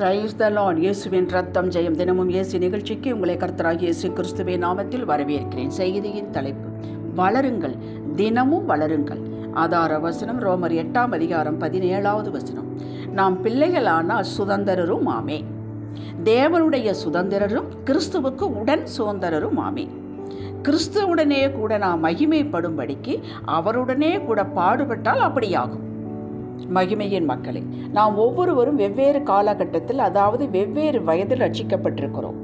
Praise the Lord. இயேசுவின் ரத்தம் ஜெயம் தினமும் இயேசு நிகழ்ச்சிக்கு உங்களை கர்த்தராகிய இயேசு கிறிஸ்துவின் நாமத்தில் வரவேற்கிறேன். செய்தியின் தலைப்பு வளருங்கள் தினமும் வளருங்கள். ஆதார வசனம் ரோமர் எட்டாம் அதிகாரம் பதினேழாவது வசனம். நாம் பிள்ளைகளானால் சுதந்திரரும் ஆமே. தேவனுடைய சுதந்திரரும் கிறிஸ்துவுக்கு உடன் சுதந்திரரும் ஆமே. கிறிஸ்துவுடனே கூட நாம் மகிமைப்படும்படிக்கு அவருடனே கூட பாடுபட்டால் அப்படியாகும். மகிமையின் மக்களே நாம் ஒவ்வொருவரும் வெவ்வேறு காலகட்டத்தில் அதாவது வெவ்வேறு வயதில் ரட்சிக்கப்பட்டிருக்கிறோம்.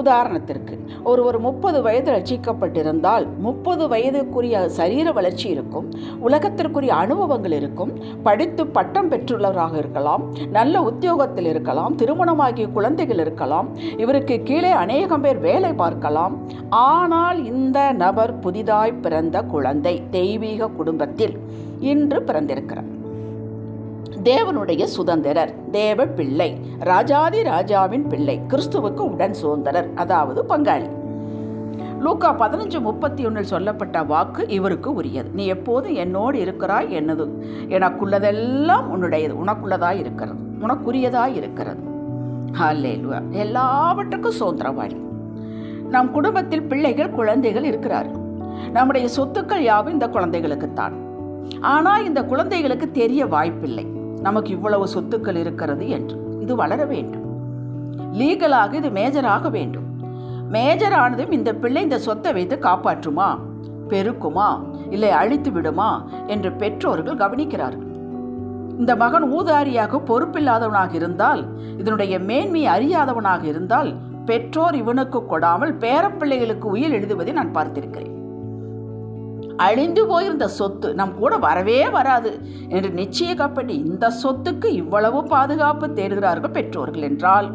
உதாரணத்திற்கு ஒருவர் முப்பது வயது ரட்சிக்கப்பட்டிருந்தால் முப்பது வயதுக்குரிய சரீர வளர்ச்சி இருக்கும் உலகத்திற்குரிய அனுபவங்கள் இருக்கும் படித்து பட்டம் பெற்றுள்ளவராக இருக்கலாம் நல்ல உத்தியோகத்தில் இருக்கலாம் திருமணமாகிய குழந்தைகள் இருக்கலாம் இவருக்கு கீழே அநேகம் பேர் வேலை பார்க்கலாம். ஆனால் இந்த நபர் புதிதாய் பிறந்த குழந்தை தெய்வீக குடும்பத்தில் இன்று பிறந்திருக்கிறார். தேவனுடைய சுதந்திரர் தேவ பிள்ளை ராஜாதி ராஜாவின் பிள்ளை கிறிஸ்துவுக்கு உடன் சுதந்திரர் அதாவது பங்காளி. லூக்கா பதினஞ்சு முப்பத்தி ஒன்றில் சொல்லப்பட்ட வாக்கு இவருக்கு உரியது. நீ எப்போதும் என்னோடு இருக்கிறாய் என்னது? எனக்குள்ளதெல்லாம் உன்னுடையது. உனக்குள்ளதாக இருக்கிறது. உனக்குரியதாக இருக்கிறது. ஹல்லேலூயா. எல்லாவற்றுக்கும் சுதந்திரவாளி. நம் குடும்பத்தில் பிள்ளைகள் குழந்தைகள் இருக்கிறார்கள் நம்முடைய சொத்துக்கள் யாவும் இந்த குழந்தைகளுக்குத்தான். ஆனால் இந்த குழந்தைகளுக்கு தெரிய வாய்ப்பில்லை. நமக்கு இவ்வளவு சொத்துக்கள் இருக்கிறது என்று. இது வளர வேண்டும். லீகலாக இது மேஜராக வேண்டும். மேஜரானதும் இந்த பிள்ளை இந்த சொத்தை வைத்து காப்பாற்றுமா? பெருக்குமா? இல்லை அழித்து விடுமா? என்று பெற்றோர்கள் கவனிக்கிறார்கள். இந்த மகன் ஊதாரியாக பொறுப்பில்லாதவனாக இருந்தால் இதனுடைய மேன்மை அறியாதவனாக இருந்தால் பெற்றோர் இவனுக்கு கொடாமல் பேரப்பிள்ளைகளுக்கு உயிர் எழுதுவதை நான் பார்த்திருக்கிறேன். அழிந்து போயிருந்த சொத்து நம் கூட வரவே வராது என்று நிச்சயிக்கப்பட்டு இந்த சொத்துக்கு இவ்வளவு பாதுகாப்பு தேடுகிறார்கள் பெற்றோர்கள் என்றால்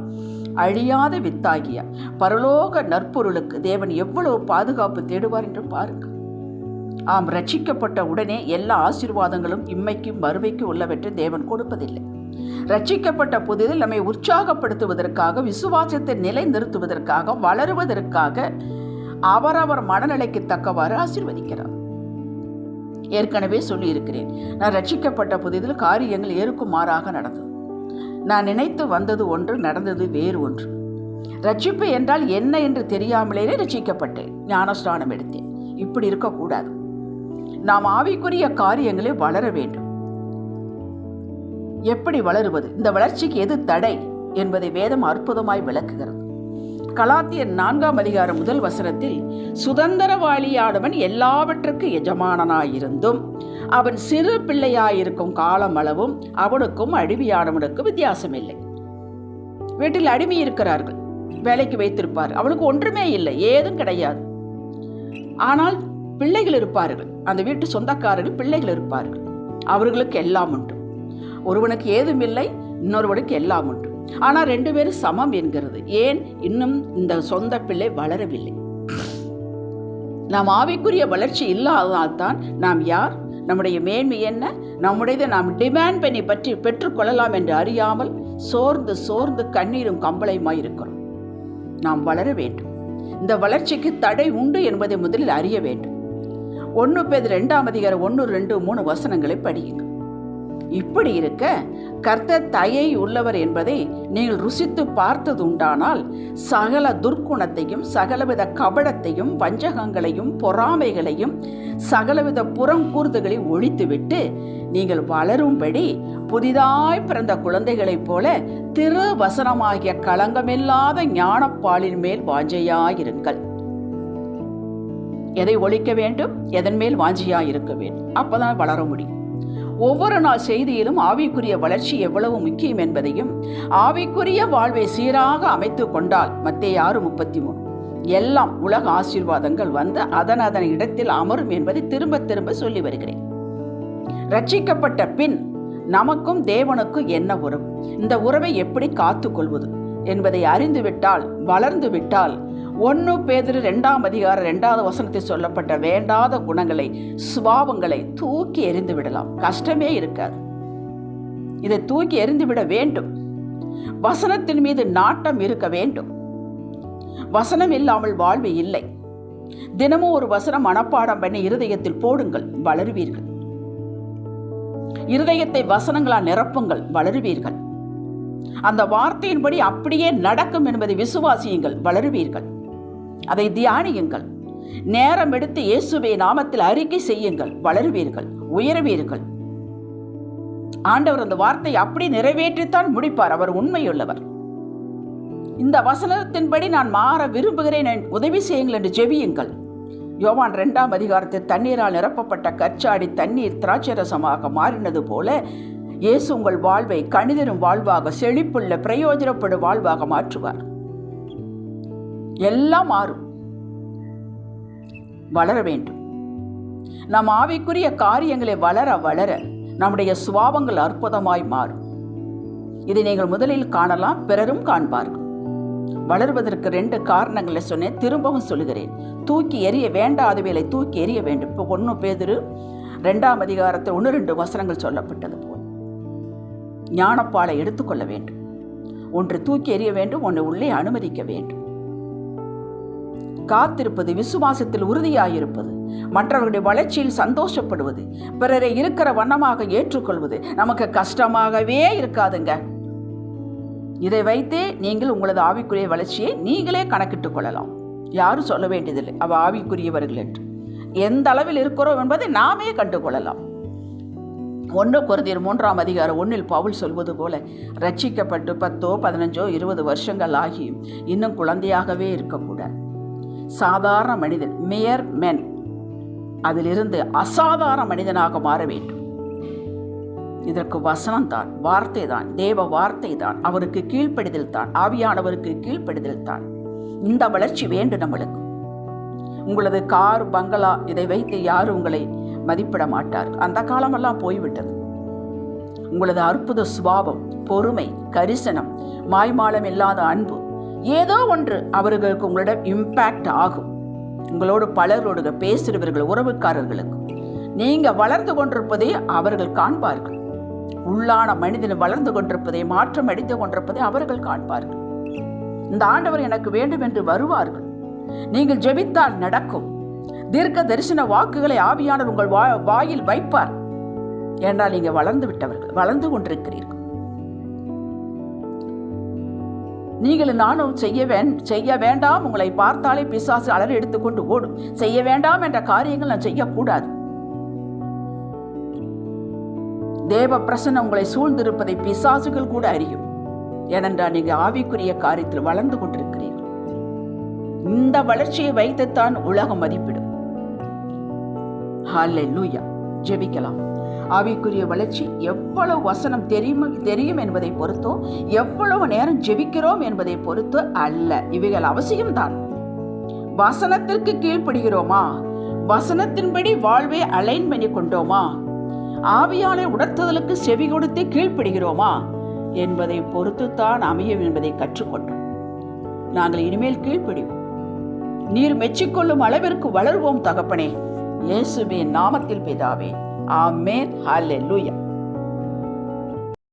அழியாத வித்தாகிய பரலோக நற்பொருளுக்கு தேவன் எவ்வளவு பாதுகாப்பு தேடுவார் என்று பாருங்கள் ஆம் ரட்சிக்கப்பட்ட உடனே எல்லா ஆசீர்வாதங்களும் இம்மைக்கும் மறுமைக்கும் உள்ளவற்றை தேவன் கொடுப்பதில்லை. ரட்சிக்கப்பட்ட புதிதில் நம்மை உற்சாகப்படுத்துவதற்காக விசுவாசத்தை நிலை நிறுத்துவதற்காக வளருவதற்காக அவரவர் மனநிலைக்கு தக்கவாறு ஆசீர்வதிக்கிறார். ஏற்கனவே சொல்லியிருக்கிறேன். நான் ரட்சிக்கப்பட்ட புதிதில் காரியங்கள் ஏறுக்கும் மாறாக நடந்தது. நான் நினைத்து வந்தது ஒன்று நடந்தது வேறு ஒன்று. ரட்சிப்பு என்றால் என்ன என்று தெரியாமலேயே ரட்சிக்கப்பட்டேன். ஞானஸ்நானம் எடுத்தேன். இப்படி இருக்கக்கூடாது. நாம் ஆவிக்குரிய காரியங்களை வளர வேண்டும். எப்படி வளருவது? இந்த வளர்ச்சிக்கு எது தடை? என்பதை வேதம் அற்புதமாய் விளக்குகிறது. கலாத்தியர் நான்காம் அதிகாரம் முதல் வசனத்தில் சுதந்திரவாளியானவன் எல்லாவற்றுக்கு எஜமானனாயிருந்தும் அவன் சிறு பிள்ளையாயிருக்கும் காலம் அளவும் அவனுக்கும் அடிமையானவனுக்கும் வித்தியாசம் இல்லை வீட்டில் அடிமை இருக்கிறார்கள் வேலைக்கு வைத்திருப்பார். அவனுக்கு ஒன்றுமே இல்லை. ஏதும் கிடையாது. ஆனால் பிள்ளைகள் இருப்பார்கள். அந்த வீட்டு சொந்தக்காரர்கள் பிள்ளைகள் இருப்பார்கள். அவர்களுக்கு எல்லாம் உண்டு. ஒருவனுக்கு ஏதும் இல்லை இன்னொருவனுக்கு எல்லாம் உண்டு. ஆனால் ரெண்டு பேரும் சமம் என்கிறது. ஏன்? இன்னும் இந்த சொந்த பிள்ளை வளரவில்லை. நாம் ஆவிக்குரிய வளர்ச்சி இல்லாததால்தான் நாம் யார்? நம்முடைய மேன்மை என்ன? நம்முடையதை நாம் டிமாண்ட் பண்ணி பற்றி பெற்றுக்கொள்ளலாம் என்று அறியாமல் சோர்ந்து சோர்ந்து கண்ணீரும் கம்பளையுமாய் இருக்கிறோம் நாம் வளர வேண்டும். இந்த வளர்ச்சிக்கு தடை உண்டு என்பதை முதலில் அறிய வேண்டும். ஒன்று பேர் ரெண்டாம் அதிகாரம் ஒன்று ரெண்டு மூணு வசனங்களை படியுங்கள். இப்படி இருக்க கர்த்தர் தயை உள்ளவர் என்பதை நீங்கள் ருசித்து பார்த்தது உண்டானால் சகல துர்க்குணத்தையும் சகலவித கபடத்தையும் வஞ்சகங்களையும் பொறாமைகளையும் சகலவித புறங்கூறுதலை ஒழித்துவிட்டு நீங்கள் வளரும்படி புதிதாய் பிறந்த குழந்தைகளைப் போல திரு வசனமாகிய களங்கமில்லாத ஞானப்பாலின் மேல் வாஞ்சையாயிருங்கள். எதை ஒழிக்க வேண்டும்? எதன் மேல் வாஞ்சியாய் இருக்க வேண்டும்? அப்பதான் வளர முடியும். ஒவ்வொரு நாள் செய்தியிலும் ஆவிக்குரிய வளர்ச்சி எவ்வளவு முக்கியம் என்பதையும் ஆவிக்குரிய வாழ்வை சீராக அமைத்து கொண்டால் மத்திய ஆறு முப்பத்தி மூணு. எல்லாம் உலக ஆசீர்வாதங்கள் வந்து அதன் அதன் இடத்தில் அமரும் என்பதை திரும்ப திரும்ப சொல்லி வருகிறேன். ரட்சிக்கப்பட்ட பின் நமக்கும் தேவனுக்கும் என்ன உறவு? இந்த உறவை எப்படி காத்துக்கொள்வது என்பதை அறிந்துவிட்டால் வளர்ந்து விட்டால் ஒன்று பேதிரு ரெண்டாம் அதிகாரம் ரெண்டாவது வசனத்தில் சொல்லப்பட்ட வேண்டாத குணங்களை சுபாவங்களை தூக்கி எறிந்து விடலாம். கஷ்டமே இருக்காது. இதை தூக்கி எறிந்து விட வேண்டும். வசனத்தின் மீது நாட்டம் இருக்க வேண்டும். வசனம் இல்லாமல் வாழ்வு இல்லை. தினமும் ஒரு வசனம் மனப்பாடம் பண்ணி இருதயத்தில் போடுங்கள் வளருவீர்கள். இருதயத்தை வசனங்களால் நிரப்புங்கள் வளருவீர்கள். அந்த வார்த்தையின்படி அப்படியே நடக்கும் என்பதை விசுவாசியுங்கள் வளருவீர்கள். அதை தியானியுங்கள். நேரம் எடுத்து இயேசுவை நாமத்தில் அறிக்கை செய்யுங்கள். வளருவீர்கள் உயருவீர்கள். ஆண்டவர் அந்த வார்த்தை அப்படி நிறைவேற்றித்தான் முடிப்பார். அவர் உண்மையுள்ளவர். இந்த வசனத்தின்படி நான் மாற விரும்புகிறேன் என் உதவி செய்யுங்கள் என்று ஜெபியுங்கள். யோவான் இரண்டாம் அதிகாரத்தில் தண்ணீரால் நிரப்பப்பட்ட கச்சாடி தண்ணீர் திராட்சரசமாக மாறினது போல இயேசு உங்கள் வாழ்வை கணிதரும் வாழ்வாக செழிப்புள்ள பிரயோஜனப்படும் வாழ்வாக மாற்றுவார். எல்லாம் மாறும். வளர வேண்டும். நம் ஆவிக்குரிய காரியங்களை வளர வளர நம்முடைய சுவாபங்கள் அற்புதமாய் மாறும். இதை நீங்கள் முதலில் காணலாம் பிறரும் காண்பார்கள். வளர்வதற்கு ரெண்டு காரணங்களை சொன்னேன் திரும்பவும் சொல்லுகிறேன். தூக்கி எறிய வேண்டாதவைகளை தூக்கி எறிய வேண்டும். இப்போ ஒன்று பேதிரு ரெண்டாம் அதிகாரத்தில் ஒன்று ரெண்டு வசனங்கள் சொல்லப்பட்டது போல். ஞானப்பாலை எடுத்துக்கொள்ள வேண்டும். ஒன்று தூக்கி எறிய வேண்டும் ஒன்று உள்ளே அனுமதிக்க வேண்டும். காத்திருப்பது விசுவாசத்தில் உறுதியாயிருப்பது. மற்றவர்களுடைய வளர்ச்சியில் சந்தோஷப்படுவது. பிறரை இருக்கிற வண்ணமாக ஏற்றுக்கொள்வது. நமக்கு கஷ்டமாகவே இருக்காதுங்க. இதை வைத்தே நீங்கள் உங்களது ஆவிக்குரிய வளர்ச்சியை நீங்களே கணக்கிட்டுக் கொள்ளலாம். யாரும் சொல்ல வேண்டியதில்லை. அவ ஆவிக்குரியவர்கள் என்று. எந்த அளவில் இருக்கிறோம் என்பதை நாமே கண்டுகொள்ளலாம் ஒன்று குருதியர் மூன்றாம் அதிகாரம் ஒன்றில் பவுல் சொல்வது போல ரட்சிக்கப்பட்டு பத்தோ பதினஞ்சோ இருபது வருஷங்கள் ஆகியும் இன்னும் குழந்தையாகவே இருக்கக்கூடாது. சாதாரண மனிதன் மேயர் மென் அதிலிருந்து அசாதாரண மனிதனாக மாற வேண்டும். இதற்கு வசனம் தான் வார்த்தை தான் தேவ வார்த்தை தான். அவருக்கு கீழ்ப்படிதல் தான் ஆவியானவருக்கு கீழ்ப்படிதல் தான். இந்த வளர்ச்சி வேண்டும் நம்மளுக்கு. உங்களது கார் பங்களா இதை வைத்து யாரும் உங்களை மதிப்பிட மாட்டார் அந்த காலமெல்லாம் போய்விட்டது. உங்களது அற்புத சுபாவம் பொறுமை கரிசனம் மாய்மாலம் இல்லாத அன்பு ஏதோ ஒன்று அவர்களுக்கு உங்களிடம் இம்பேக்ட் ஆகும். உங்களோடு பலரோடு பேசுகிறவர்கள் உறவுக்காரர்களுக்கு. நீங்கள் வளர்ந்து கொண்டிருப்பதை அவர்கள் காண்பார்கள். உள்ளான மனிதன் வளர்ந்து கொண்டிருப்பதை மாற்றம் அடித்து கொண்டிருப்பதை அவர்கள் காண்பார்கள். இந்த ஆண்டவர் எனக்கு வேண்டும் என்று வருவார்கள். நீங்கள் ஜெபித்தால் நடக்கும். தீர்க்க தரிசன வாக்குகளை ஆவியானவர் உங்கள் வா வாயில் வைப்பார். என்றால் நீங்கள் வளர்ந்து விட்டவர்கள் வளர்ந்து கொண்டிருக்கிறீர்கள். நீங்கள் நானும் செய்ய வே செய்ய வேண்டாம் உங்களை பார்த்தாலே பிசாசு அலறி எடுத்துக்கொண்டு ஓடும். செய்ய வேண்டாம் என்ற காரியங்கள் நான் செய்யக்கூடாது. தேவ பிரசன்னம் உங்களை சூழ்ந்திருப்பதை பிசாசுகள் கூட அறியும். ஏனென்றால் நீங்கள் ஆவிக்குரிய காரியத்தில் வளர்ந்து கொண்டிருக்கிறீர்கள். இந்த வளர்ச்சியை வைத்துத்தான் உலகம் மதிப்பிடும். ஹாலே லூயா ஜெபிக்கலாம். ஆவிக்குரிய வளர்ச்சி எவ்வளவு வசனம் தெரியும் தெரியும் என்பதை பொறுத்தோ எவ்வளவு நேரம் ஜெபிக்கிறோம் என்பதை பொறுத்து அல்ல. இவைகள் அவசியம்தான். வசனத்திற்கு கீழ்ப்படுகிறோமா? வசனத்தின்படி வாழ்வை அலைன் பண்ணி கொண்டோமா ஆவியாலை உணர்த்துதலுக்கு செவி கொடுத்து கீழ்ப்படுகிறோமா? என்பதை பொறுத்துத்தான் அமையும் என்பதை கற்றுக்கொண்டோம். நாங்கள் இனிமேல் கீழ்ப்படிவோம். நீர் மெச்சிக்கொள்ளும் அளவிற்கு வளருவோம் தகப்பனே. இயேசுவின் நாமத்தில் பிதாவே. Amen. Hallelujah.